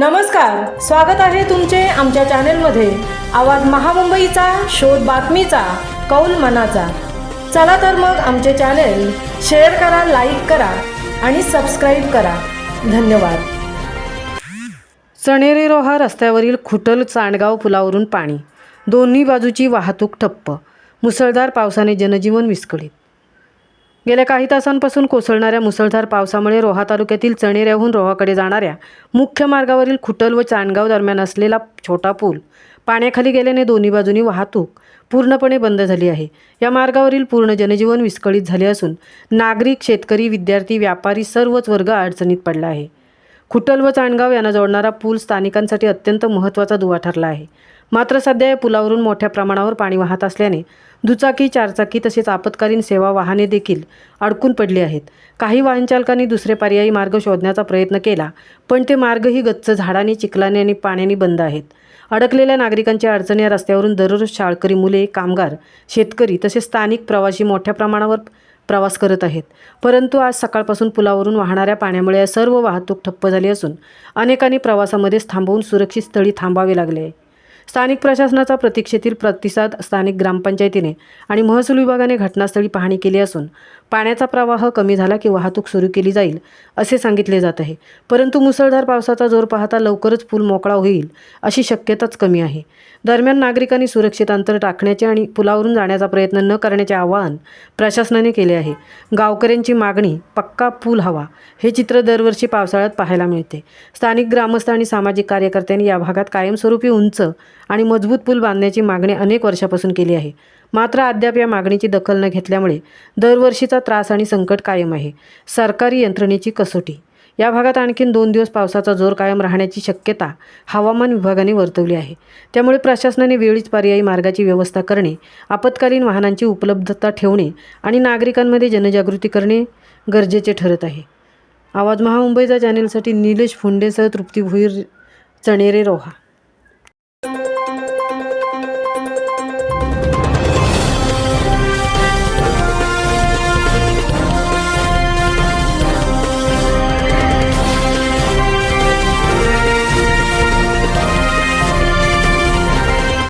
नमस्कार स्वागत आहे तुमचे आमच्या चॅनेलमध्ये. आवाज महामुंबईचा शोध बातमीचा कौल मनाचा. चला तर मग आमचे चॅनेल शेअर करा लाईक करा आणि सबस्क्राईब करा. धन्यवाद. चणेरी रोहा रस्त्यावरील खुटल चांडगाव पुलावरून पाणी. दोन्ही बाजूची वाहतूक ठप्प. मुसळधार पावसाने जनजीवन विस्कळीत. गेल्या काही तासांपासून कोसळणाऱ्या मुसळधार पावसामुळे रोहा तालुक्यातील चणेऱ्याहून रोहाकडे जाणाऱ्या मुख्य मार्गावरील खुटल व चांडगाव दरम्यान असलेला छोटा पूल पाण्याखाली गेल्याने दोन्ही बाजूनी वाहतूक पूर्णपणे बंद झाली आहे. या मार्गावरील पूर्ण जनजीवन विस्कळीत झाले असून नागरिक शेतकरी विद्यार्थी व्यापारी सर्वच वर्ग अडचणीत पडला आहे. खुटल व चाणगाव यांना जोडणारा पूल स्थानिकांसाठी अत्यंत महत्त्वाचा दुवा ठरला आहे. मात्र सध्या या पुलावरून मोठ्या प्रमाणावर पाणी वाहत असल्याने दुचाकी चारचाकी तसेच आपत्कालीन सेवा वाहने देखील अडकून पडली आहेत. काही वाहनचालकांनी दुसरे पर्यायी मार्ग शोधण्याचा प्रयत्न केला पण ते मार्गही गच्च झाडाने चिखलाने आणि पाण्याने बंद आहेत. अडकलेल्या नागरिकांच्या अडचणी या रस्त्यावरून दररोज शाळकरी मुले कामगार शेतकरी तसेच स्थानिक प्रवासी मोठ्या प्रमाणावर प्रवास करत आहेत. परंतु आज सकाळपासून पुलावरून वाहणाऱ्या पाण्यामुळे या सर्व वाहतूक ठप्प झाली असून अनेकांनी प्रवासामध्येच थांबवून सुरक्षित स्थळी थांबावे लागले. आहे स्थानिक प्रशासनाचा प्रतीक्षेतील प्रतिसाद स्थानिक ग्रामपंचायतीने आणि महसूल विभागाने घटनास्थळी पाहणी केली असून पाण्याचा प्रवाह कमी झाला की वाहतूक सुरू केली जाईल असे सांगितले जात आहे. परंतु मुसळधार पावसाचा जोर पाहता लवकरच पूल मोकळा होईल अशी शक्यताच कमी आहे. दरम्यान नागरिकांनी सुरक्षित अंतर टाकण्याचे आणि पुलावरून जाण्याचा प्रयत्न न करण्याचे आवाहन प्रशासनाने केले आहे. गावकऱ्यांची मागणी पक्का पूल हवा हे चित्र दरवर्षी पावसाळ्यात पाहायला मिळते. स्थानिक ग्रामस्थ आणि सामाजिक कार्यकर्त्यांनी या भागात कायमस्वरूपी उंच आणि मजबूत पूल बांधण्याची मागणी अनेक वर्षापासून केली आहे. मात्र अद्याप या मागणीची दखल न घेतल्यामुळे दरवर्षीचा त्रास आणि संकट कायम आहे. सरकारी यंत्रणेची कसोटी. या भागात आणखीन दोन दिवस पावसाचा जोर कायम राहण्याची शक्यता हवामान विभागाने वर्तवली आहे. त्यामुळे प्रशासनाने वेळीच पर्यायी मार्गाची व्यवस्था करणे आपत्कालीन वाहनांची उपलब्धता ठेवणे आणि नागरिकांमध्ये जनजागृती करणे गरजेचे ठरत आहे. आवाज महामुंबईचा चॅनेलसाठी निलेश फुंडेसह तृप्ती भुईर चणेरे रोहा.